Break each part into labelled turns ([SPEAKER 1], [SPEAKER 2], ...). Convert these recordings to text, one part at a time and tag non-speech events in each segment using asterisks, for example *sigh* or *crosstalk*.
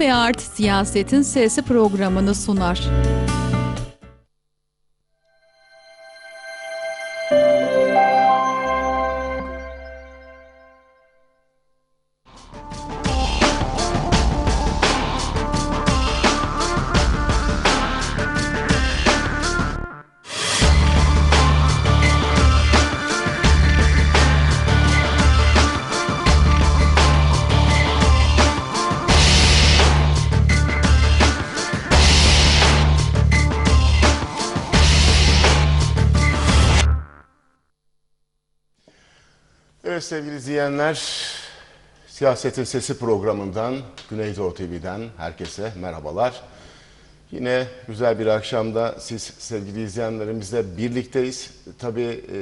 [SPEAKER 1] ve Art Siyasetin Sesi programını sunar.
[SPEAKER 2] Sevgili izleyenler, Siyasetin Sesi programından, Güneydoğu TV'den herkese merhabalar. Yine güzel bir akşamda siz sevgili izleyenlerimizle birlikteyiz. Tabii e,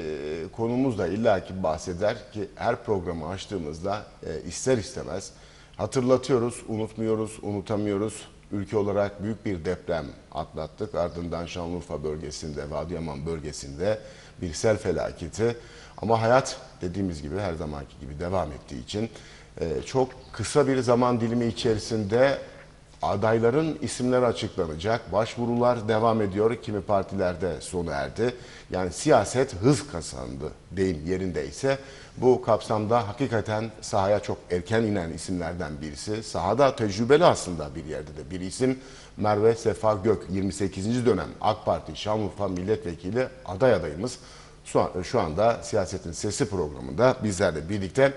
[SPEAKER 2] konumuz da illaki bahseder ki her programı açtığımızda e, ister istemez hatırlatıyoruz, unutmuyoruz, unutamıyoruz. Ülke olarak büyük bir deprem atlattık. Ardından Şanlıurfa bölgesinde ve Adıyaman bölgesinde bir sel felaketi. Ama hayat dediğimiz gibi her zamanki gibi devam ettiği için e, çok kısa bir zaman dilimi içerisinde adayların isimleri açıklanacak. Başvurular devam ediyor. Kimi partilerde sona erdi. Yani siyaset hız kazandı deyim yerindeyse. Bu kapsamda hakikaten sahaya çok erken inen isimlerden birisi. Sahada tecrübeli aslında bir yerde de bir isim. Merve Sefa Gök 28. dönem AK Parti Şanlıurfa Milletvekili aday adayımız. Şu, an, şu anda Siyasetin Sesi programında bizlerle birlikte.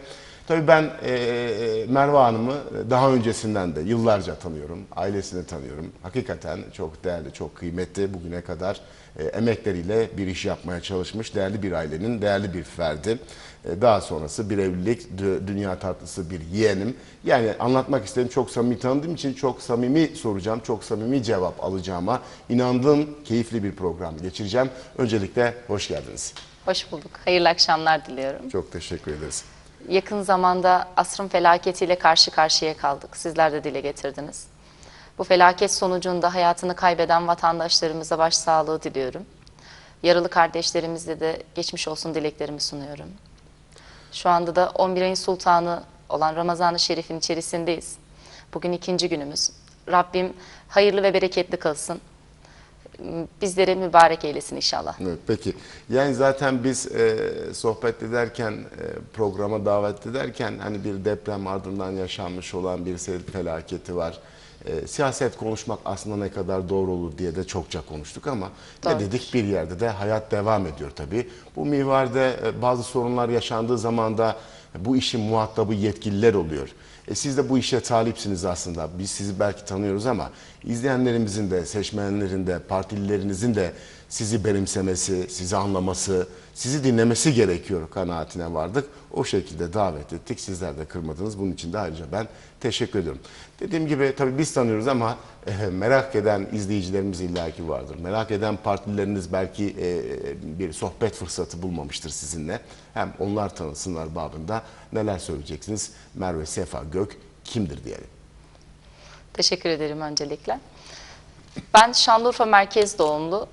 [SPEAKER 2] Tabii ben e, Merve Hanım'ı daha öncesinden de yıllarca tanıyorum. Ailesini tanıyorum. Hakikaten çok değerli, çok kıymetli. Bugüne kadar e, emekleriyle bir iş yapmaya çalışmış. Değerli bir ailenin değerli bir ferdi. E, daha sonrası bir evlilik, dü- dünya tatlısı bir yeğenim. Yani anlatmak istedim çok samimi tanıdığım için çok samimi soracağım. Çok samimi cevap alacağıma inandığım keyifli bir program geçireceğim. Öncelikle hoş geldiniz.
[SPEAKER 3] Hoş bulduk. Hayırlı akşamlar diliyorum.
[SPEAKER 2] Çok teşekkür ederiz.
[SPEAKER 3] Yakın zamanda asrın felaketiyle karşı karşıya kaldık. Sizler de dile getirdiniz. Bu felaket sonucunda hayatını kaybeden vatandaşlarımıza başsağlığı diliyorum. Yaralı kardeşlerimizle de geçmiş olsun dileklerimi sunuyorum. Şu anda da 11 ayın sultanı olan Ramazan-ı Şerif'in içerisindeyiz. Bugün ikinci günümüz. Rabbim hayırlı ve bereketli kılsın. Bizlere mübarek eylesin inşallah.
[SPEAKER 2] Evet, peki. Yani zaten biz e, sohbet ederken, e, programa davet ederken hani bir deprem ardından yaşanmış olan bir sel felaketi var. E, siyaset konuşmak aslında ne kadar doğru olur diye de çokça konuştuk ama ne
[SPEAKER 3] Doğru.
[SPEAKER 2] dedik bir yerde de hayat devam ediyor tabii. Bu mivaride e, bazı sorunlar yaşandığı zaman da bu işin muhatabı yetkililer oluyor. E siz de bu işe talipsiniz aslında. Biz sizi belki tanıyoruz ama izleyenlerimizin de, seçmenlerin de, partililerinizin de sizi benimsemesi, sizi anlaması, sizi dinlemesi gerekiyor kanaatine vardık. O şekilde davet ettik. Sizler de kırmadınız. Bunun için de ayrıca ben teşekkür ediyorum. Dediğim gibi tabii biz tanıyoruz ama e, merak eden izleyicilerimiz illaki vardır. Merak eden partileriniz belki e, bir sohbet fırsatı bulmamıştır sizinle. Hem onlar tanısınlar babında. Neler söyleyeceksiniz? Merve Sefa Gök kimdir diyelim.
[SPEAKER 3] Teşekkür ederim öncelikle. Ben Şanlıurfa merkez doğumlu,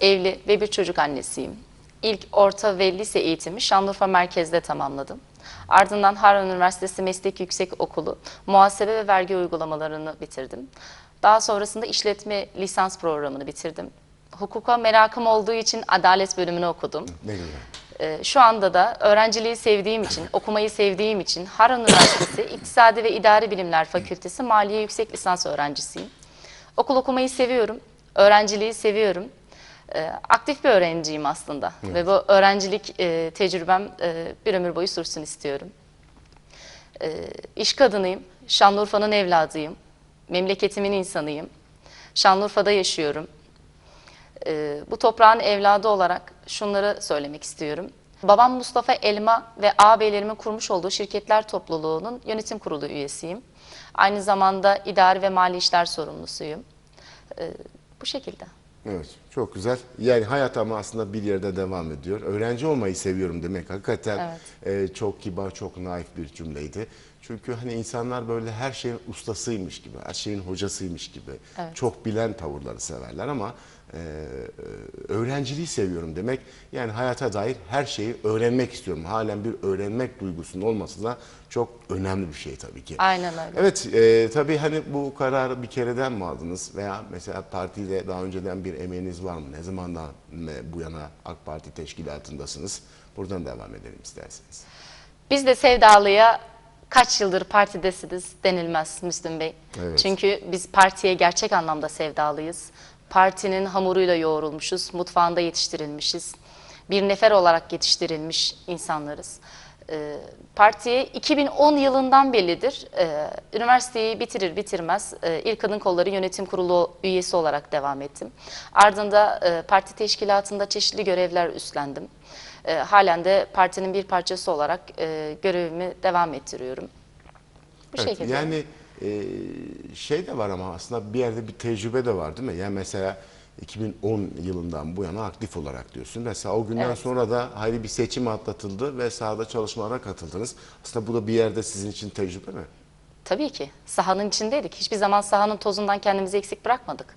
[SPEAKER 3] evli ve bir çocuk annesiyim. İlk orta ve lise eğitimi Şanlıurfa merkezde tamamladım. Ardından Harran Üniversitesi Meslek Yüksek Okulu muhasebe ve vergi uygulamalarını bitirdim. Daha sonrasında işletme lisans programını bitirdim. Hukuka merakım olduğu için adalet bölümünü okudum.
[SPEAKER 2] Ne güzel.
[SPEAKER 3] Ee, Şu anda da öğrenciliği sevdiğim için, *laughs* okumayı sevdiğim için Harran Üniversitesi İktisadi ve İdari Bilimler Fakültesi Maliye Yüksek Lisans öğrencisiyim. Okul okumayı seviyorum, öğrenciliği seviyorum. Ee, Aktif bir öğrenciyim aslında ve bu öğrencilik e, tecrübem e, bir ömür boyu sürsün istiyorum. Ee, İş kadınıyım, Şanlıurfa'nın evladıyım, memleketimin insanıyım. Şanlıurfa'da yaşıyorum. Ee, bu toprağın evladı olarak şunları söylemek istiyorum. Babam Mustafa Elma ve ağabeylerimin kurmuş olduğu şirketler topluluğunun yönetim kurulu üyesiyim. Aynı zamanda idari ve mali işler sorumlusuyum. Ee, bu şekilde.
[SPEAKER 2] Evet, çok güzel. Yani hayat ama aslında bir yerde devam ediyor. Öğrenci olmayı seviyorum demek hakikaten e, çok kibar, çok naif bir cümleydi. Çünkü hani insanlar böyle her şeyin ustasıymış gibi, her şeyin hocasıymış gibi,
[SPEAKER 3] Evet.
[SPEAKER 2] çok bilen tavırları severler ama e, e, öğrenciliği seviyorum demek. Yani hayata dair her şeyi öğrenmek istiyorum. Halen bir öğrenmek duygusunun olması da çok önemli bir şey tabii ki.
[SPEAKER 3] Aynen öyle.
[SPEAKER 2] Evet, e, tabii hani bu kararı bir kereden mi aldınız veya mesela partiyle daha önceden bir emeğiniz var mı? Ne zamandan bu yana AK Parti teşkilatındasınız? Buradan devam edelim isterseniz.
[SPEAKER 3] Biz de Sevdalı'ya kaç yıldır partidesiniz denilmez Müslüm Bey.
[SPEAKER 2] Evet.
[SPEAKER 3] Çünkü biz partiye gerçek anlamda sevdalıyız. Partinin hamuruyla yoğrulmuşuz, mutfağında yetiştirilmişiz. Bir nefer olarak yetiştirilmiş insanlarız. Ee, partiye 2010 yılından bellidir. Ee, üniversiteyi bitirir bitirmez e, İl Kadın Kolları Yönetim Kurulu üyesi olarak devam ettim. Ardında e, parti teşkilatında çeşitli görevler üstlendim. E, halen de partinin bir parçası olarak e, görevimi devam ettiriyorum. Bu
[SPEAKER 2] Evet,
[SPEAKER 3] şekilde.
[SPEAKER 2] Yani e, şey de var ama aslında bir yerde bir tecrübe de var değil mi? Yani mesela 2010 yılından bu yana aktif olarak diyorsun. Mesela o günden
[SPEAKER 3] Evet.
[SPEAKER 2] sonra da hayli bir seçim atlatıldı ve sahada çalışmalara katıldınız. Aslında bu da bir yerde sizin için tecrübe mi?
[SPEAKER 3] Tabii ki. Sahanın içindeydik. Hiçbir zaman sahanın tozundan kendimizi eksik bırakmadık.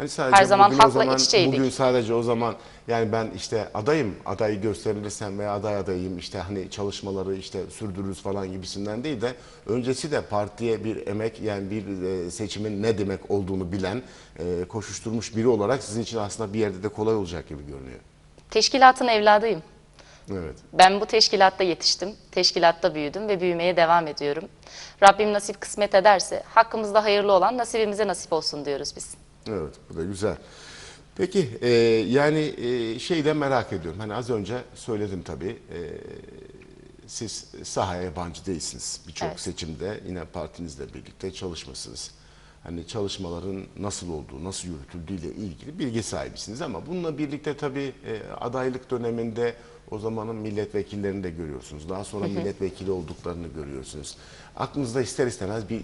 [SPEAKER 2] Hani sadece
[SPEAKER 3] Her zaman
[SPEAKER 2] bugün
[SPEAKER 3] halkla
[SPEAKER 2] zaman,
[SPEAKER 3] iç içeydik.
[SPEAKER 2] Bugün sadece o zaman yani ben işte adayım, adayı gösterilirsem veya aday adayım işte hani çalışmaları işte sürdürürüz falan gibisinden değil de öncesi de partiye bir emek yani bir e, seçimin ne demek olduğunu bilen, e, koşuşturmuş biri olarak sizin için aslında bir yerde de kolay olacak gibi görünüyor.
[SPEAKER 3] Teşkilatın evladıyım.
[SPEAKER 2] Evet.
[SPEAKER 3] Ben bu teşkilatta yetiştim, teşkilatta büyüdüm ve büyümeye devam ediyorum. Rabbim nasip kısmet ederse hakkımızda hayırlı olan nasibimize nasip olsun diyoruz biz.
[SPEAKER 2] Evet, bu da güzel. Peki, e, yani e, şeyi de merak ediyorum. Hani az önce söyledim tabii. e, siz sahaya yabancı değilsiniz. Birçok
[SPEAKER 3] Evet.
[SPEAKER 2] seçimde yine partinizle birlikte çalışmışsınız. Hani çalışmaların nasıl olduğu, nasıl yürütüldüğüyle ilgili bilgi sahibisiniz ama bununla birlikte tabii e, adaylık döneminde o zamanın milletvekillerini de görüyorsunuz. Daha sonra milletvekili olduklarını görüyorsunuz. Aklınızda ister istemez bir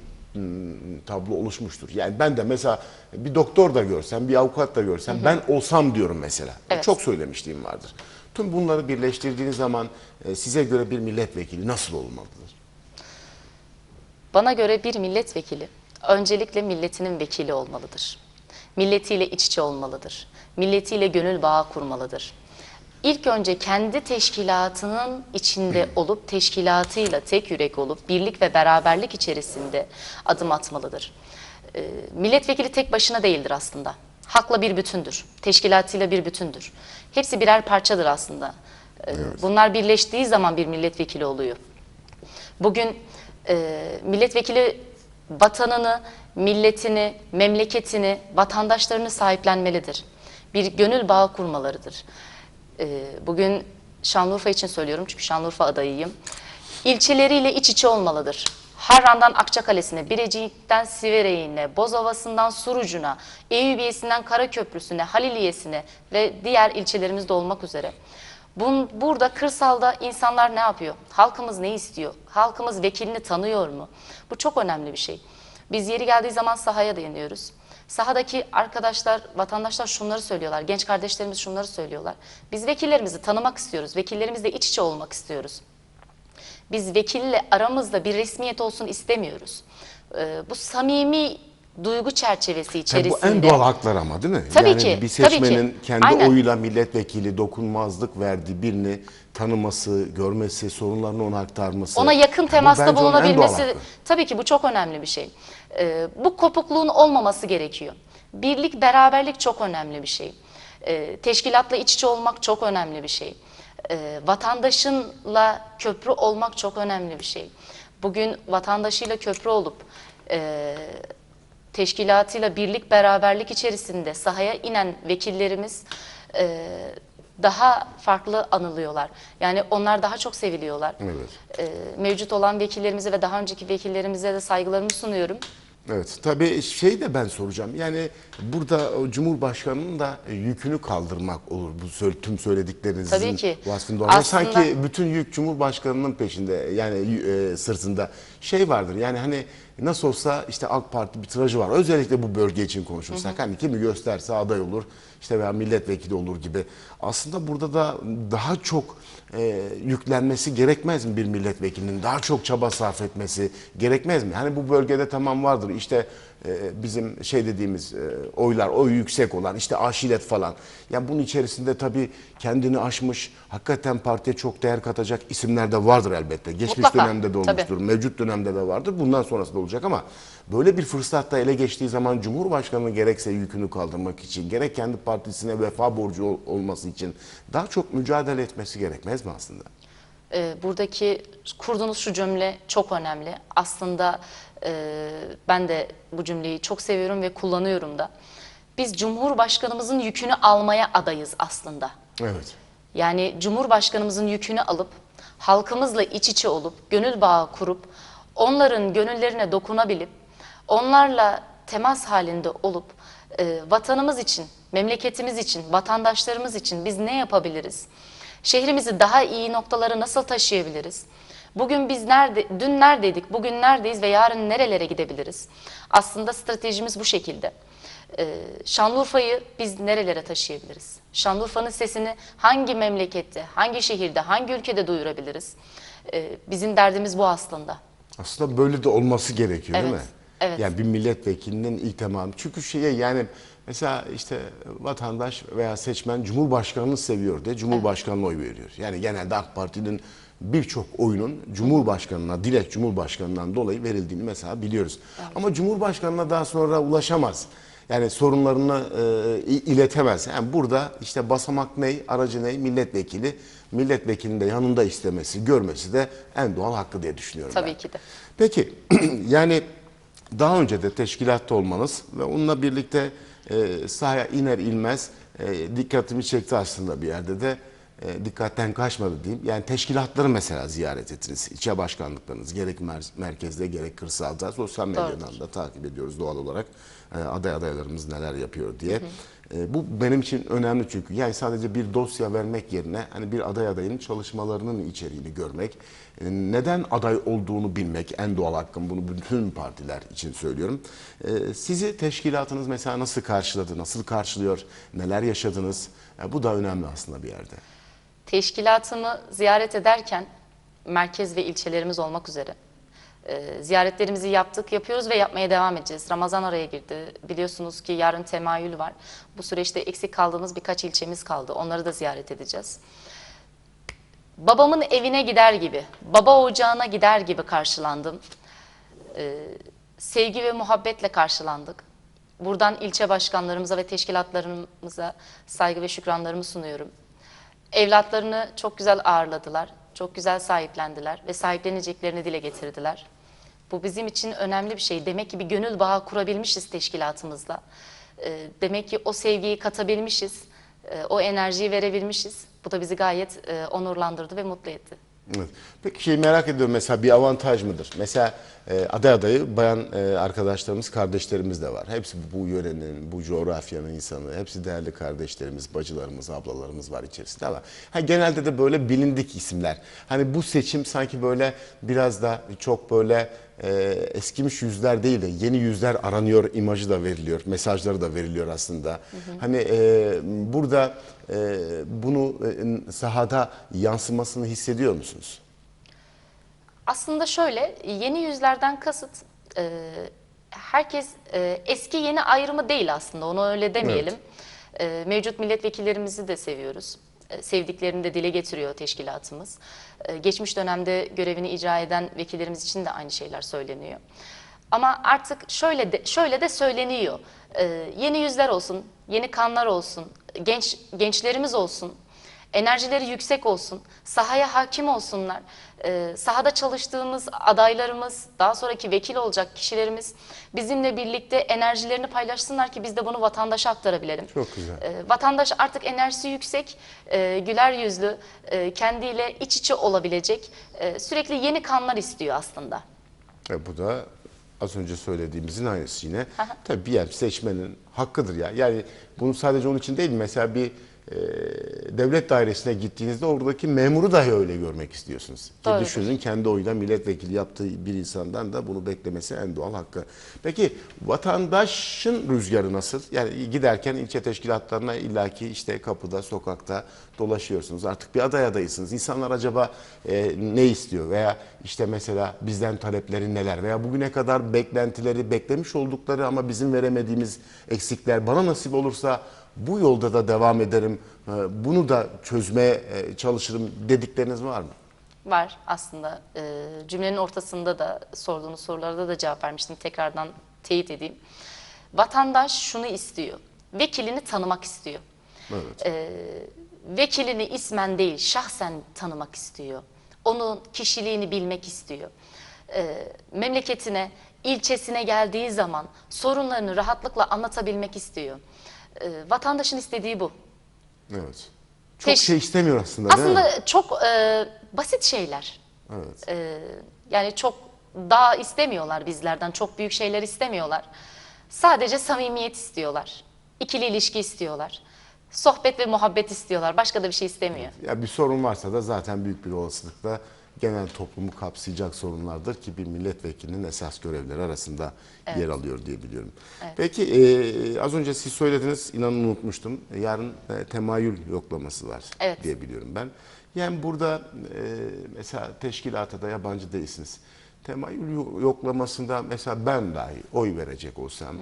[SPEAKER 2] tablo oluşmuştur. Yani ben de mesela bir doktor da görsem, bir avukat da görsem ben olsam diyorum mesela.
[SPEAKER 3] Evet.
[SPEAKER 2] Çok söylemişliğim vardır. Tüm bunları birleştirdiğiniz zaman e, size göre bir milletvekili nasıl olmalıdır?
[SPEAKER 3] Bana göre bir milletvekili öncelikle milletinin vekili olmalıdır. Milletiyle iç içe olmalıdır. Milletiyle gönül bağı kurmalıdır. İlk önce kendi teşkilatının içinde olup teşkilatıyla tek yürek olup birlik ve beraberlik içerisinde adım atmalıdır. Ee, milletvekili tek başına değildir aslında. Halkla bir bütündür. Teşkilatıyla bir bütündür. Hepsi birer parçadır aslında. Ee, Bunlar birleştiği zaman bir milletvekili oluyor. Bugün e, milletvekili vatanını, milletini, memleketini, vatandaşlarını sahiplenmelidir. Bir gönül bağı kurmalarıdır. E, bugün Şanlıurfa için söylüyorum çünkü Şanlıurfa adayıyım. İlçeleriyle iç içe olmalıdır. Harran'dan Akçakalesi'ne, Birecik'ten Siverek'ine, Bozovası'ndan Surucu'na, Eyüpiyesi'nden Karaköprüsü'ne, Haliliye'sine ve diğer ilçelerimizde olmak üzere. Bun, burada kırsalda insanlar ne yapıyor? Halkımız ne istiyor? Halkımız vekilini tanıyor mu? Bu çok önemli bir şey. Biz yeri geldiği zaman sahaya dayanıyoruz. Sahadaki arkadaşlar, vatandaşlar şunları söylüyorlar. Genç kardeşlerimiz şunları söylüyorlar. Biz vekillerimizi tanımak istiyoruz. Vekillerimizle iç içe olmak istiyoruz. Biz vekille aramızda bir resmiyet olsun istemiyoruz. Ee, bu samimi duygu çerçevesi
[SPEAKER 2] Tabii
[SPEAKER 3] içerisinde.
[SPEAKER 2] bu en doğal haklar ama değil mi?
[SPEAKER 3] Tabii
[SPEAKER 2] yani
[SPEAKER 3] ki,
[SPEAKER 2] bir
[SPEAKER 3] tabii ki.
[SPEAKER 2] seçmenin kendi
[SPEAKER 3] Aynen.
[SPEAKER 2] oyuyla milletvekili dokunmazlık verdiği birini tanıması, görmesi, sorunlarını ona aktarması.
[SPEAKER 3] Ona yakın temasta bulunabilmesi tabii ki bu çok önemli bir şey. Ee, bu kopukluğun olmaması gerekiyor. Birlik, beraberlik çok önemli bir şey. Ee, teşkilatla iç içe olmak çok önemli bir şey. Ee, vatandaşınla köprü olmak çok önemli bir şey. Bugün vatandaşıyla köprü olup e, teşkilatıyla birlik, beraberlik içerisinde sahaya inen vekillerimiz e, daha farklı anılıyorlar. Yani onlar daha çok seviliyorlar.
[SPEAKER 2] Evet.
[SPEAKER 3] Ee, mevcut olan vekillerimize ve daha önceki vekillerimize de saygılarımı sunuyorum.
[SPEAKER 2] Evet tabii şey de ben soracağım yani burada Cumhurbaşkanı'nın da yükünü kaldırmak olur bu tüm söylediklerinizin
[SPEAKER 3] Tabii ki.
[SPEAKER 2] vasfında. Ama
[SPEAKER 3] Aslında-
[SPEAKER 2] sanki bütün yük Cumhurbaşkanı'nın peşinde yani e, sırtında şey vardır yani hani nasıl olsa işte AK Parti bir tirajı var. Özellikle bu bölge için konuşursak. Hani kimi gösterse aday olur işte veya milletvekili olur gibi. Aslında burada da daha çok e, yüklenmesi gerekmez mi bir milletvekilinin? Daha çok çaba sarf etmesi gerekmez mi? Hani bu bölgede tamam vardır işte e, bizim şey dediğimiz e, oylar, oy yüksek olan işte aşiret falan. Yani bunun içerisinde tabii kendini aşmış, hakikaten partiye çok değer katacak isimler de vardır elbette. Geçmiş
[SPEAKER 3] Mutlaka,
[SPEAKER 2] dönemde de
[SPEAKER 3] tabii.
[SPEAKER 2] olmuştur, mevcut dönemde de vardır. Bundan sonrası da olacak ama böyle bir fırsatta ele geçtiği zaman Cumhurbaşkanı gerekse yükünü kaldırmak için, gerek kendi partisine vefa borcu ol- olması için daha çok mücadele etmesi gerekmez mi aslında?
[SPEAKER 3] E, buradaki kurduğunuz şu cümle çok önemli. Aslında e, ben de bu cümleyi çok seviyorum ve kullanıyorum da. Biz Cumhurbaşkanımızın yükünü almaya adayız aslında.
[SPEAKER 2] Evet.
[SPEAKER 3] Yani Cumhurbaşkanımızın yükünü alıp halkımızla iç içe olup gönül bağı kurup onların gönüllerine dokunabilip onlarla temas halinde olup e, vatanımız için, memleketimiz için, vatandaşlarımız için biz ne yapabiliriz? Şehrimizi daha iyi noktalara nasıl taşıyabiliriz? Bugün biz nerede, dün neredeydik, bugün neredeyiz ve yarın nerelere gidebiliriz? Aslında stratejimiz bu şekilde. Ee, Şanlıurfa'yı biz nerelere taşıyabiliriz? Şanlıurfa'nın sesini hangi memlekette, hangi şehirde, hangi ülkede duyurabiliriz? Ee, Bizim derdimiz bu aslında.
[SPEAKER 2] Aslında böyle de olması gerekiyor değil
[SPEAKER 3] Evet,
[SPEAKER 2] mi?
[SPEAKER 3] Evet.
[SPEAKER 2] Yani bir milletvekilinin ilk tamamı. Çünkü şeye yani mesela işte vatandaş veya seçmen Cumhurbaşkanını seviyor diye Cumhurbaşkanına oy veriyor. Yani genelde AK Parti'nin birçok oyunun Cumhurbaşkanına, direkt Cumhurbaşkanından dolayı verildiğini mesela biliyoruz. Ama Cumhurbaşkanına daha sonra ulaşamaz. Yani sorunlarını e, iletemez. Yani burada işte basamak ney, aracı ney, milletvekili. Milletvekilinin de yanında istemesi, görmesi de en doğal hakkı diye düşünüyorum
[SPEAKER 3] Tabii
[SPEAKER 2] ben.
[SPEAKER 3] ki de.
[SPEAKER 2] Peki *clears throat* yani daha önce de teşkilatta olmanız ve onunla birlikte e, sahaya iner inmez e, dikkatimi çekti aslında bir yerde de e, dikkatten kaçmadı diyeyim. Yani teşkilatları mesela ziyaret ettiniz. İlçe başkanlıklarınız gerek mer- merkezde gerek kırsalda sosyal medyadan da takip ediyoruz doğal olarak aday adaylarımız neler yapıyor diye. E, bu benim için önemli çünkü yani sadece bir dosya vermek yerine hani bir aday adayın çalışmalarının içeriğini görmek, e, neden aday olduğunu bilmek en doğal hakkım bunu bütün partiler için söylüyorum. E, sizi teşkilatınız mesela nasıl karşıladı, nasıl karşılıyor, neler yaşadınız? E, bu da önemli aslında bir yerde.
[SPEAKER 3] Teşkilatımı ziyaret ederken merkez ve ilçelerimiz olmak üzere e, ziyaretlerimizi yaptık, yapıyoruz ve yapmaya devam edeceğiz. Ramazan araya girdi. Biliyorsunuz ki yarın temayül var. Bu süreçte eksik kaldığımız birkaç ilçemiz kaldı. Onları da ziyaret edeceğiz. Babamın evine gider gibi, baba ocağına gider gibi karşılandım. Ee, sevgi ve muhabbetle karşılandık. Buradan ilçe başkanlarımıza ve teşkilatlarımıza saygı ve şükranlarımı sunuyorum. Evlatlarını çok güzel ağırladılar, çok güzel sahiplendiler ve sahipleneceklerini dile getirdiler. Bu bizim için önemli bir şey. Demek ki bir gönül bağı kurabilmişiz teşkilatımızla. Ee, Demek ki o sevgiyi katabilmişiz, e, o enerjiyi verebilmişiz. Bu da bizi gayet e, onurlandırdı ve mutlu etti.
[SPEAKER 2] Peki şey merak ediyorum mesela bir avantaj mıdır? Mesela e, aday adayı bayan e, arkadaşlarımız, kardeşlerimiz de var. Hepsi bu yörenin, bu coğrafyanın insanı. Hepsi değerli kardeşlerimiz, bacılarımız, ablalarımız var içerisinde ama ha, genelde de böyle bilindik isimler. Hani bu seçim sanki böyle biraz da çok böyle e, eskimiş yüzler değil de yeni yüzler aranıyor imajı da veriliyor, mesajları da veriliyor aslında. Hani e, burada e, bunu e, sahada yansımasını hissediyor musunuz?
[SPEAKER 3] Aslında şöyle, yeni yüzlerden kasıt e, herkes e, eski yeni ayrımı değil aslında, onu öyle demeyelim. E, mevcut milletvekillerimizi de seviyoruz. E, sevdiklerini de dile getiriyor teşkilatımız. E, geçmiş dönemde görevini icra eden vekillerimiz için de aynı şeyler söyleniyor. Ama artık şöyle de şöyle de söyleniyor. E, yeni yüzler olsun, yeni kanlar olsun, genç gençlerimiz olsun enerjileri yüksek olsun, sahaya hakim olsunlar. Ee, sahada çalıştığımız adaylarımız, daha sonraki vekil olacak kişilerimiz bizimle birlikte enerjilerini paylaşsınlar ki biz de bunu vatandaşa aktarabilelim.
[SPEAKER 2] Çok güzel.
[SPEAKER 3] Ee, vatandaş artık enerjisi yüksek, e, güler yüzlü, e, kendiyle iç içe olabilecek, e, sürekli yeni kanlar istiyor aslında.
[SPEAKER 2] E, bu da az önce söylediğimizin aynısı yine. Tabii bir yer seçmenin hakkıdır ya. Yani bunu sadece onun için değil mesela bir e, devlet dairesine gittiğinizde oradaki memuru dahi öyle görmek istiyorsunuz. Ki
[SPEAKER 3] Doğrudur.
[SPEAKER 2] düşünün kendi oyuna milletvekili yaptığı bir insandan da bunu beklemesi en doğal hakkı. Peki vatandaşın rüzgarı nasıl? Yani giderken ilçe teşkilatlarına illaki işte kapıda, sokakta dolaşıyorsunuz. Artık bir aday adaysınız. İnsanlar acaba e, ne istiyor? Veya işte mesela bizden talepleri neler? Veya bugüne kadar beklentileri, beklemiş oldukları ama bizim veremediğimiz eksikler bana nasip olursa bu yolda da devam ederim. e, Bunu da çözmeye e, çalışırım dedikleriniz var mı?
[SPEAKER 3] Var aslında. E, cümlenin ortasında da sorduğunuz sorularda da cevap vermiştim. Tekrardan teyit edeyim. Vatandaş şunu istiyor. Vekilini tanımak istiyor.
[SPEAKER 2] Evet.
[SPEAKER 3] Vekilini ismen değil şahsen tanımak istiyor. Onun kişiliğini bilmek istiyor. Memleketine, ilçesine geldiği zaman sorunlarını rahatlıkla anlatabilmek istiyor. E, vatandaşın istediği bu.
[SPEAKER 2] Evet. Çok
[SPEAKER 3] Teş-
[SPEAKER 2] şey istemiyor aslında, değil mi?
[SPEAKER 3] Aslında çok e, basit şeyler.
[SPEAKER 2] Evet.
[SPEAKER 3] E, yani çok daha istemiyorlar bizlerden, çok büyük şeyler istemiyorlar. Sadece samimiyet istiyorlar. İkili ilişki istiyorlar. Sohbet ve muhabbet istiyorlar. Başka da bir şey istemiyor.
[SPEAKER 2] Ya bir sorun varsa da zaten büyük bir olasılıkla genel toplumu kapsayacak sorunlardır ki bir milletvekilinin esas görevleri arasında yer alıyor diye biliyorum. Peki e, az önce siz söylediniz, inanın unutmuştum. Yarın e, temayül yoklaması var
[SPEAKER 3] Evet.
[SPEAKER 2] diye biliyorum ben. Yani burada e, mesela teşkilata da yabancı değilsiniz. Temayül yo- yoklamasında mesela ben dahi oy verecek olsam e,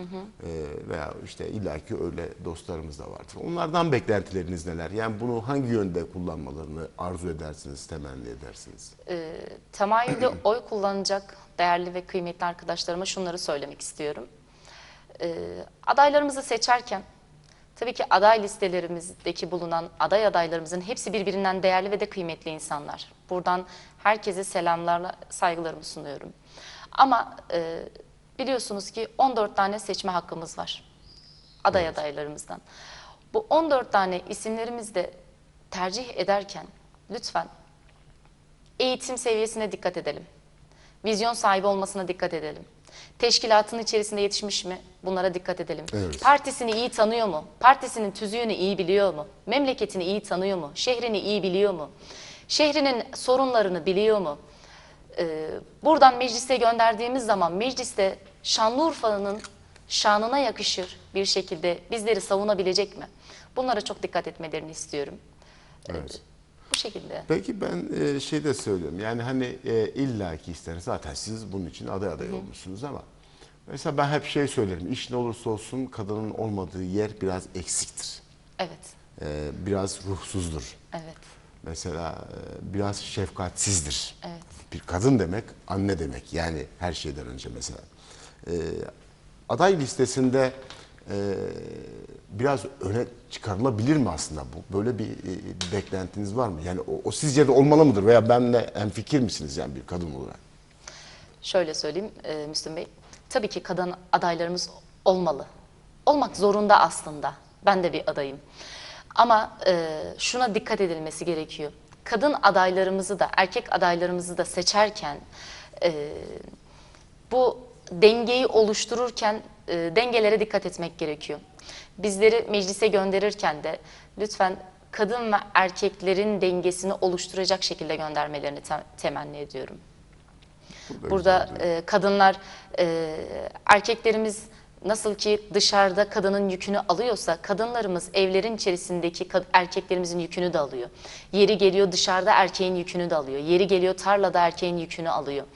[SPEAKER 2] veya işte illaki öyle dostlarımız da vardır. Onlardan beklentileriniz neler? Yani bunu hangi yönde kullanmalarını arzu edersiniz, temenni edersiniz?
[SPEAKER 3] E, temayülde *clears throat* oy kullanacak değerli ve kıymetli arkadaşlarıma şunları söylemek istiyorum. E, adaylarımızı seçerken tabii ki aday listelerimizdeki bulunan aday adaylarımızın hepsi birbirinden değerli ve de kıymetli insanlar. Buradan herkese selamlarla saygılarımı sunuyorum. Ama e, biliyorsunuz ki 14 tane seçme hakkımız var aday adaylarımızdan. Bu 14 tane isimlerimizi de tercih ederken lütfen eğitim seviyesine dikkat edelim. Vizyon sahibi olmasına dikkat edelim. Teşkilatın içerisinde yetişmiş mi? Bunlara dikkat edelim.
[SPEAKER 2] Evet.
[SPEAKER 3] Partisini iyi tanıyor mu? Partisinin tüzüğünü iyi biliyor mu? Memleketini iyi tanıyor mu? Şehrini iyi biliyor mu? Şehrinin sorunlarını biliyor mu? Ee, buradan meclise gönderdiğimiz zaman mecliste Şanlıurfa'nın şanına yakışır bir şekilde bizleri savunabilecek mi? Bunlara çok dikkat etmelerini istiyorum.
[SPEAKER 2] Evet.
[SPEAKER 3] Bu şekilde.
[SPEAKER 2] Peki ben e, şey de söylüyorum. Yani hani e, illaki ister zaten siz bunun için aday aday olmuşsunuz ama mesela ben hep şey söylerim. İş ne olursa olsun kadının olmadığı yer biraz eksiktir.
[SPEAKER 3] Evet,
[SPEAKER 2] E, biraz ruhsuzdur.
[SPEAKER 3] evet,
[SPEAKER 2] Mesela e, biraz şefkatsizdir.
[SPEAKER 3] evet.
[SPEAKER 2] Bir kadın demek anne demek. Yani her şeyden önce mesela. E, aday listesinde e, biraz öne çıkarılabilir mi aslında bu? Böyle bir e, beklentiniz var mı? Yani o, o sizce de olmalı mıdır? Veya benle fikir misiniz yani bir kadın olarak?
[SPEAKER 3] Şöyle söyleyeyim e, Müslüm Bey. Tabii ki kadın adaylarımız olmalı. Olmak zorunda aslında. Ben de bir adayım. Ama e, şuna dikkat edilmesi gerekiyor. Kadın adaylarımızı da erkek adaylarımızı da seçerken e, bu dengeyi oluştururken e, dengelere dikkat etmek gerekiyor. Bizleri meclise gönderirken de lütfen kadın ve erkeklerin dengesini oluşturacak şekilde göndermelerini te- temenni ediyorum.
[SPEAKER 2] Burada
[SPEAKER 3] Burada e, kadınlar, e, erkeklerimiz nasıl ki dışarıda kadının yükünü alıyorsa, kadınlarımız evlerin içerisindeki erkeklerimizin yükünü de alıyor. Yeri geliyor dışarıda erkeğin yükünü de alıyor. Yeri geliyor tarlada erkeğin yükünü alıyor.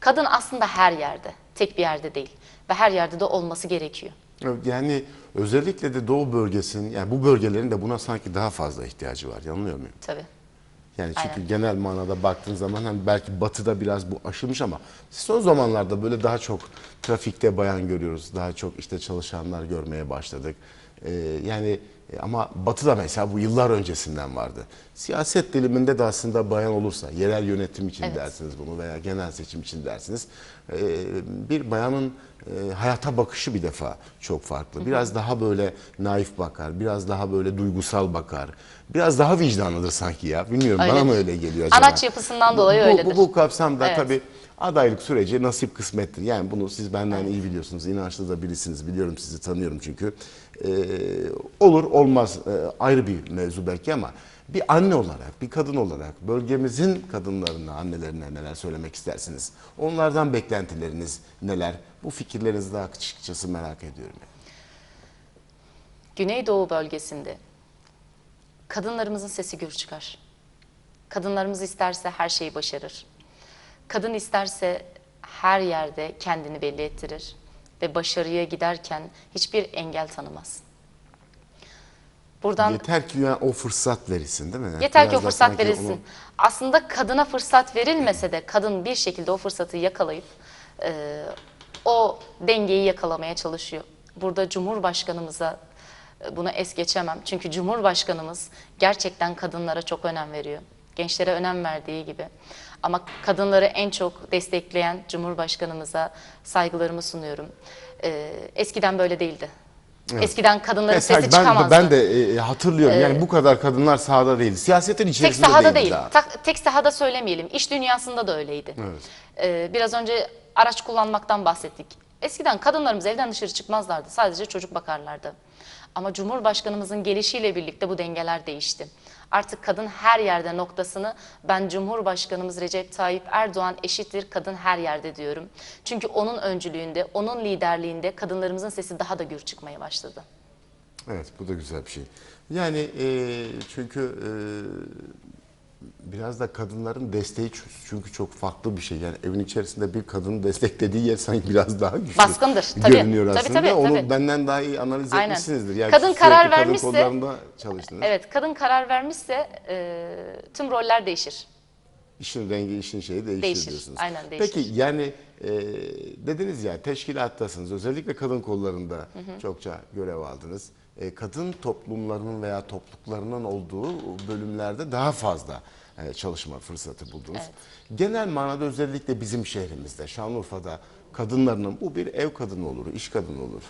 [SPEAKER 3] Kadın aslında her yerde, tek bir yerde değil ve her yerde de olması gerekiyor.
[SPEAKER 2] Evet, Yani özellikle de Doğu bölgesinin, yani bu bölgelerin de buna sanki daha fazla ihtiyacı var. Yanılıyor muyum?
[SPEAKER 3] Tabii.
[SPEAKER 2] Yani çünkü
[SPEAKER 3] Aynen.
[SPEAKER 2] genel manada baktığın zaman hani belki batıda biraz bu aşılmış ama son zamanlarda böyle daha çok trafikte bayan görüyoruz. Daha çok işte çalışanlar görmeye başladık. Ee, yani e, ama batıda mesela bu yıllar öncesinden vardı. Siyaset diliminde de aslında bayan olursa yerel yönetim için
[SPEAKER 3] Evet.
[SPEAKER 2] dersiniz bunu veya genel seçim için dersiniz. Ee, bir bayanın e, hayata bakışı bir defa çok farklı. Biraz daha böyle naif bakar, biraz daha böyle duygusal bakar. Biraz daha vicdanlıdır sanki ya. Bilmiyorum bana
[SPEAKER 3] Öyle.
[SPEAKER 2] mı öyle geliyor acaba?
[SPEAKER 3] Anaç yapısından dolayı
[SPEAKER 2] bu,
[SPEAKER 3] öyledir.
[SPEAKER 2] Bu, bu kapsamda
[SPEAKER 3] Evet.
[SPEAKER 2] tabii adaylık süreci nasip kısmettir. Yani bunu siz benden iyi biliyorsunuz. İnançlı da birisiniz. Biliyorum sizi tanıyorum çünkü. Ee, olur olmaz e, ayrı bir mevzu belki ama bir anne olarak, bir kadın olarak bölgemizin kadınlarına, annelerine neler söylemek istersiniz? Onlardan beklentileriniz neler? Bu fikirlerinizi daha açıkçası merak ediyorum.
[SPEAKER 3] Güneydoğu bölgesinde kadınlarımızın sesi gür çıkar. Kadınlarımız isterse her şeyi başarır. Kadın isterse her yerde kendini belli ettirir ve başarıya giderken hiçbir engel tanımaz. Buradan
[SPEAKER 2] Yeter ki yani o fırsat verilsin değil mi? Yani
[SPEAKER 3] Yeter ki o fırsat verilsin.
[SPEAKER 2] onu-
[SPEAKER 3] Aslında kadına fırsat verilmese de kadın bir şekilde o fırsatı yakalayıp e, o dengeyi yakalamaya çalışıyor. Burada Cumhurbaşkanımıza e, bunu es geçemem. Çünkü Cumhurbaşkanımız gerçekten kadınlara çok önem veriyor. Gençlere önem verdiği gibi. Ama kadınları en çok destekleyen Cumhurbaşkanımıza saygılarımı sunuyorum. E, eskiden böyle değildi. Eskiden kadınların
[SPEAKER 2] Mesela
[SPEAKER 3] sesi
[SPEAKER 2] ben,
[SPEAKER 3] çıkamazdı.
[SPEAKER 2] ben de e, hatırlıyorum. yani bu kadar kadınlar sahada değil. Siyasetin
[SPEAKER 3] Tek
[SPEAKER 2] içerisinde
[SPEAKER 3] sahada
[SPEAKER 2] değildi
[SPEAKER 3] değil,
[SPEAKER 2] daha.
[SPEAKER 3] tak- tek sahada söylemeyelim. İş dünyasında da öyleydi.
[SPEAKER 2] Evet.
[SPEAKER 3] Ee, biraz önce araç kullanmaktan bahsettik. Eskiden kadınlarımız evden dışarı çıkmazlardı. Sadece çocuk bakarlardı. Ama Cumhurbaşkanımızın gelişiyle birlikte bu dengeler değişti. Artık kadın her yerde noktasını ben Cumhurbaşkanımız Recep Tayyip Erdoğan eşittir kadın her yerde diyorum. Çünkü onun öncülüğünde, onun liderliğinde kadınlarımızın sesi daha da gür çıkmaya başladı.
[SPEAKER 2] Evet bu da güzel bir şey. Yani e, çünkü e, biraz da kadınların desteği çünkü çok farklı bir şey. Yani evin içerisinde bir kadının desteklediği yer sanki biraz daha güçlü
[SPEAKER 3] Baskındır, tabii.
[SPEAKER 2] görünüyor
[SPEAKER 3] Tabii,
[SPEAKER 2] aslında.
[SPEAKER 3] tabii,
[SPEAKER 2] Onu
[SPEAKER 3] tabii.
[SPEAKER 2] benden daha iyi analiz
[SPEAKER 3] Aynen.
[SPEAKER 2] etmişsinizdir. Yani
[SPEAKER 3] Kadın karar
[SPEAKER 2] kadın
[SPEAKER 3] vermişse-
[SPEAKER 2] çalıştınız.
[SPEAKER 3] Evet, kadın karar vermişse e, tüm roller değişir.
[SPEAKER 2] İşin rengi, işin şeyi değişir,
[SPEAKER 3] Değişir,
[SPEAKER 2] diyorsunuz.
[SPEAKER 3] aynen değişir.
[SPEAKER 2] Peki yani e, dediniz ya teşkilattasınız. Özellikle kadın kollarında çokça görev aldınız. E, kadın toplumlarının veya topluluklarının olduğu bölümlerde daha fazla e, çalışma fırsatı buldunuz. Genel manada özellikle bizim şehrimizde, Şanlıurfa'da kadınlarının bu bir ev kadını olur, iş kadını olur.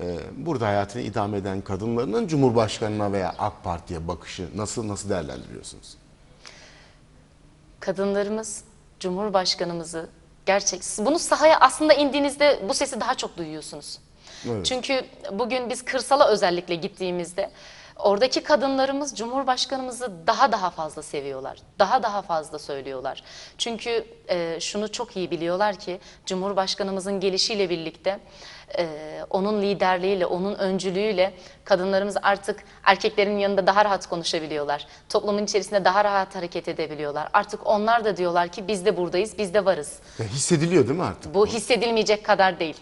[SPEAKER 2] E, burada hayatını idame eden kadınlarının Cumhurbaşkanına veya AK Parti'ye bakışı nasıl nasıl değerlendiriyorsunuz?
[SPEAKER 3] Kadınlarımız Cumhurbaşkanımızı gerçek bunu sahaya aslında indiğinizde bu sesi daha çok duyuyorsunuz.
[SPEAKER 2] Evet.
[SPEAKER 3] Çünkü bugün biz kırsala özellikle gittiğimizde oradaki kadınlarımız Cumhurbaşkanımızı daha daha fazla seviyorlar. Daha daha fazla söylüyorlar. Çünkü e, şunu çok iyi biliyorlar ki Cumhurbaşkanımızın gelişiyle birlikte e, onun liderliğiyle, onun öncülüğüyle kadınlarımız artık erkeklerin yanında daha rahat konuşabiliyorlar. Toplumun içerisinde daha rahat hareket edebiliyorlar. Artık onlar da diyorlar ki biz de buradayız, biz de varız.
[SPEAKER 2] Ya hissediliyor değil mi artık?
[SPEAKER 3] Bu hissedilmeyecek kadar değil.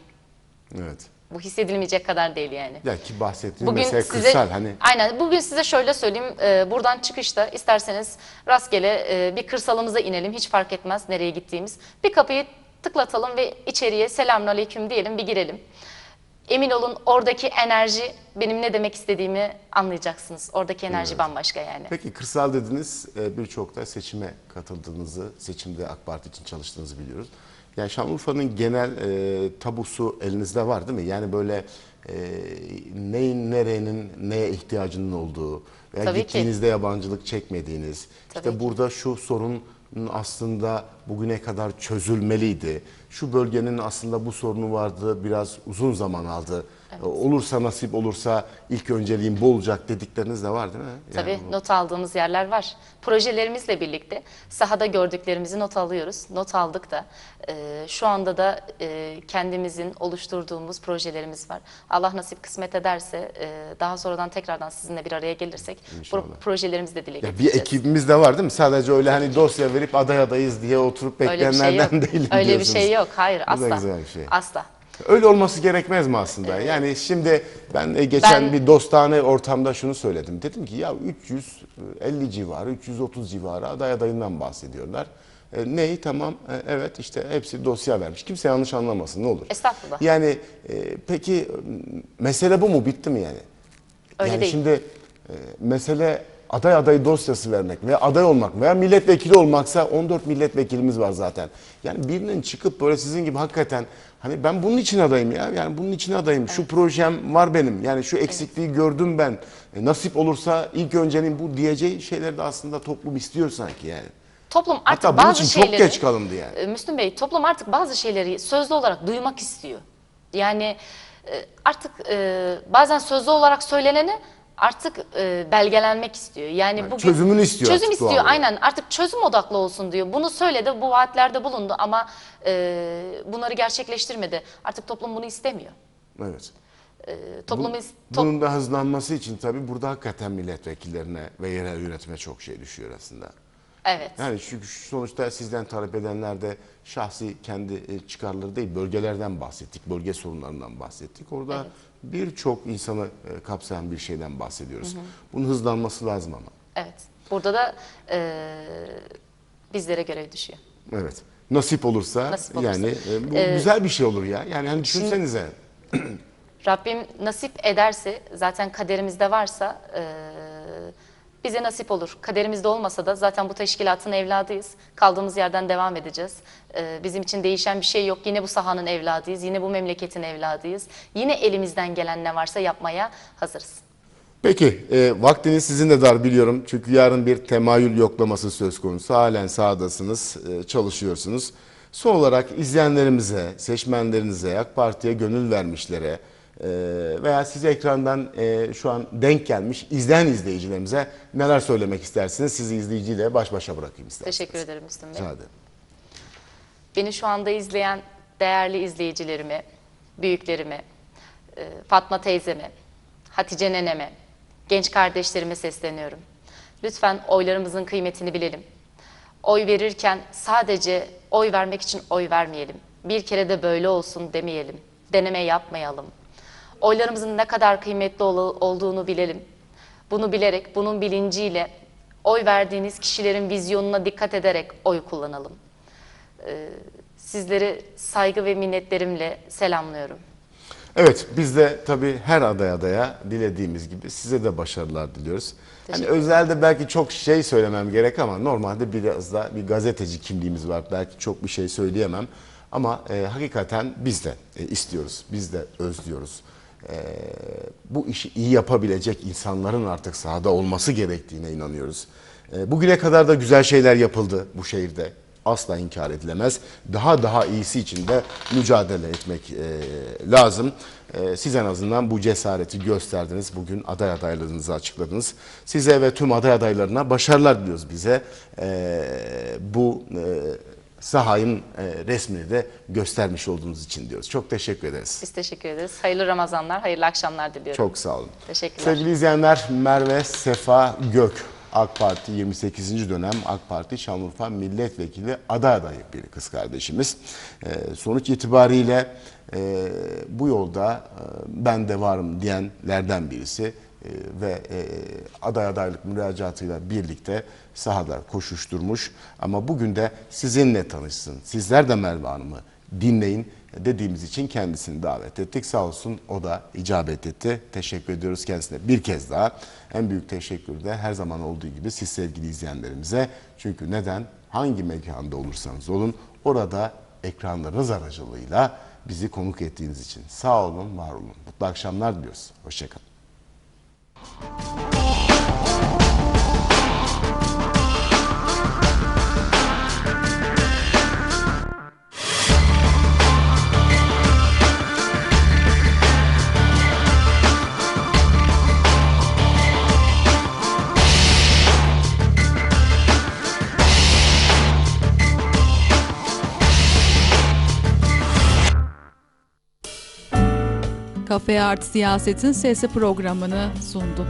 [SPEAKER 2] Evet.
[SPEAKER 3] Bu hissedilmeyecek kadar değil yani.
[SPEAKER 2] Ya ki bahsettiğim
[SPEAKER 3] Bugün
[SPEAKER 2] mesela
[SPEAKER 3] size
[SPEAKER 2] kırsal hani
[SPEAKER 3] aynen bugün size şöyle söyleyeyim e, buradan çıkışta isterseniz rastgele e, bir kırsalımıza inelim hiç fark etmez nereye gittiğimiz bir kapıyı tıklatalım ve içeriye selamünaleyküm diyelim bir girelim. Emin olun oradaki enerji benim ne demek istediğimi anlayacaksınız. Oradaki enerji bambaşka yani.
[SPEAKER 2] Peki kırsal dediniz e, birçok da seçime katıldığınızı, seçimde AK Parti için çalıştığınızı biliyoruz. Yani Şanlıurfa'nın genel e, tabusu elinizde var değil mi? Yani böyle e, neyin nerenin neye ihtiyacının olduğu veya
[SPEAKER 3] Tabii ki.
[SPEAKER 2] gittiğinizde yabancılık çekmediğiniz.
[SPEAKER 3] Tabii
[SPEAKER 2] işte
[SPEAKER 3] ki.
[SPEAKER 2] burada şu sorun aslında bugüne kadar çözülmeliydi. Şu bölgenin aslında bu sorunu vardı, biraz uzun zaman aldı. E, Olursa nasip olursa ilk önceliğim bu olacak dedikleriniz de var değil mi? Yani
[SPEAKER 3] Tabii
[SPEAKER 2] bu-
[SPEAKER 3] not aldığımız yerler var. Projelerimizle birlikte sahada gördüklerimizi not alıyoruz. Not aldık da e, şu anda da e, kendimizin oluşturduğumuz projelerimiz var. Allah nasip kısmet ederse e, daha sonradan tekrardan sizinle bir araya gelirsek bu
[SPEAKER 2] İnşallah.
[SPEAKER 3] projelerimizi de dile
[SPEAKER 2] Ya bir
[SPEAKER 3] getireceğiz.
[SPEAKER 2] ekibimiz de var değil mi? Sadece öyle hani dosya verip aday adayız diye oturup
[SPEAKER 3] Öyle bir şey
[SPEAKER 2] bekleyenlerden *laughs* değilim
[SPEAKER 3] Öyle bir şey yok. Hayır
[SPEAKER 2] Bu
[SPEAKER 3] asla.
[SPEAKER 2] güzel bir şey.
[SPEAKER 3] Asla.
[SPEAKER 2] Öyle olması gerekmez mi aslında? Yani şimdi ben e, geçen
[SPEAKER 3] Ben-
[SPEAKER 2] bir dostane ortamda şunu söyledim. Dedim ki ya 350 civarı, 330 civarı aday adayından bahsediyorlar. E, neyi tamam e, evet işte hepsi dosya vermiş. Kimse yanlış anlamasın ne olur.
[SPEAKER 3] Estağfurullah.
[SPEAKER 2] Yani e, peki e, mesele bu mu? Bitti mi yani?
[SPEAKER 3] Öyle
[SPEAKER 2] yani
[SPEAKER 3] değil.
[SPEAKER 2] şimdi e, mesele aday adayı dosyası vermek veya aday olmak veya milletvekili olmaksa 14 milletvekilimiz var zaten. Yani birinin çıkıp böyle sizin gibi hakikaten hani ben bunun için adayım ya. Yani bunun için adayım. Şu projem var benim. Yani şu eksikliği gördüm ben. E, nasip olursa ilk önceliğim bu diyeceği şeyleri de aslında toplum istiyor sanki yani.
[SPEAKER 3] toplum artık
[SPEAKER 2] Hatta bunun
[SPEAKER 3] bazı
[SPEAKER 2] için çok
[SPEAKER 3] şeyleri...
[SPEAKER 2] geç kalındı yani.
[SPEAKER 3] E, Müslüm Bey, toplum artık bazı şeyleri sözlü olarak duymak istiyor. Yani e, artık e, bazen sözlü olarak söyleneni artık e, belgelenmek istiyor. Yani, bugün
[SPEAKER 2] çözümünü istiyor
[SPEAKER 3] Çözüm istiyor. Aynen. Artık çözüm odaklı olsun diyor. Bunu söyledi, bu vaatlerde bulundu ama e, bunları gerçekleştirmedi. Artık toplum bunu istemiyor.
[SPEAKER 2] Evet.
[SPEAKER 3] E, toplum
[SPEAKER 2] Bu-
[SPEAKER 3] top-
[SPEAKER 2] bunun da hızlanması için tabii burada hakikaten milletvekillerine ve yerel yönetime çok şey düşüyor aslında.
[SPEAKER 3] evet.
[SPEAKER 2] Yani çünkü sonuçta sizden talep edenler de şahsi kendi e, çıkarları değil, bölgelerden bahsettik, bölge sorunlarından bahsettik. Orada
[SPEAKER 3] Evet.
[SPEAKER 2] Birçok insanı e, kapsayan bir şeyden bahsediyoruz. Bunun hızlanması lazım ama.
[SPEAKER 3] Evet. Burada da e, bizlere görev düşüyor.
[SPEAKER 2] Evet. Nasip olursa,
[SPEAKER 3] Nasip olursa.
[SPEAKER 2] yani e, bu
[SPEAKER 3] Ee,
[SPEAKER 2] güzel bir şey olur ya. Yani hani düşünsenize.
[SPEAKER 3] Rabbim nasip ederse zaten kaderimizde varsa e, bize nasip olur. Kaderimizde olmasa da zaten bu teşkilatın evladıyız. Kaldığımız yerden devam edeceğiz. E, bizim için değişen bir şey yok. Yine bu sahanın evladıyız. Yine bu memleketin evladıyız. Yine elimizden gelen ne varsa yapmaya hazırız.
[SPEAKER 2] Peki, e, vaktiniz sizin de dar biliyorum. Çünkü yarın bir temayül yoklaması söz konusu. Halen sahadasınız, e, çalışıyorsunuz. Son olarak izleyenlerimize, seçmenlerinize, AK Parti'ye gönül vermişlere veya size ekrandan e, şu an denk gelmiş izleyen izleyicilerimize neler söylemek istersiniz? Sizi izleyiciyle baş başa bırakayım isterseniz.
[SPEAKER 3] Teşekkür ederim Müslüm Bey.
[SPEAKER 2] Rica ederim.
[SPEAKER 3] Beni şu anda izleyen değerli izleyicilerime, büyüklerime, e, Fatma teyzeme, Hatice neneme, genç kardeşlerime sesleniyorum. Lütfen oylarımızın kıymetini bilelim. Oy verirken sadece oy vermek için oy vermeyelim. Bir kere de böyle olsun demeyelim. Deneme yapmayalım. Oylarımızın ne kadar kıymetli ol- olduğunu bilelim. Bunu bilerek, bunun bilinciyle oy verdiğiniz kişilerin vizyonuna dikkat ederek oy kullanalım. Sizleri saygı ve minnetlerimle selamlıyorum.
[SPEAKER 2] Evet biz de tabii her aday adaya dilediğimiz gibi size de başarılar diliyoruz. Hani özelde belki çok şey söylemem gerek ama normalde biraz da bir gazeteci kimliğimiz var. Belki çok bir şey söyleyemem. Ama e, hakikaten biz de e, istiyoruz, biz de özlüyoruz. E, bu işi iyi yapabilecek insanların artık sahada olması gerektiğine inanıyoruz. E, bugüne kadar da güzel şeyler yapıldı bu şehirde asla inkar edilemez. Daha daha iyisi için de mücadele etmek e, lazım. E, siz en azından bu cesareti gösterdiniz. Bugün aday adaylarınızı açıkladınız. Size ve tüm aday adaylarına başarılar diliyoruz bize. E, bu e, sahayın e, resmini de göstermiş olduğunuz için diyoruz. Çok teşekkür ederiz.
[SPEAKER 3] Biz teşekkür ederiz. Hayırlı Ramazanlar, hayırlı akşamlar diliyorum.
[SPEAKER 2] Çok sağ olun.
[SPEAKER 3] Teşekkürler.
[SPEAKER 2] Sevgili izleyenler Merve Sefa Gök AK Parti 28. dönem AK Parti Şanlıurfa Milletvekili aday adayı bir kız kardeşimiz. Ee, sonuç itibariyle e, bu yolda e, ben de varım diyenlerden birisi e, ve e, aday adaylık müracaatıyla birlikte sahada koşuşturmuş. Ama bugün de sizinle tanışsın. Sizler de Merve Hanım'ı dinleyin dediğimiz için kendisini davet ettik. Sağ olsun o da icabet etti. Teşekkür ediyoruz kendisine bir kez daha. En büyük teşekkür de her zaman olduğu gibi siz sevgili izleyenlerimize. Çünkü neden? Hangi mekanda olursanız olun orada ekranlarınız aracılığıyla bizi konuk ettiğiniz için. Sağ olun, var olun. Mutlu akşamlar diliyoruz. Hoşçakalın. you.
[SPEAKER 1] Kafe Art Siyaset'in sesi programını sundu.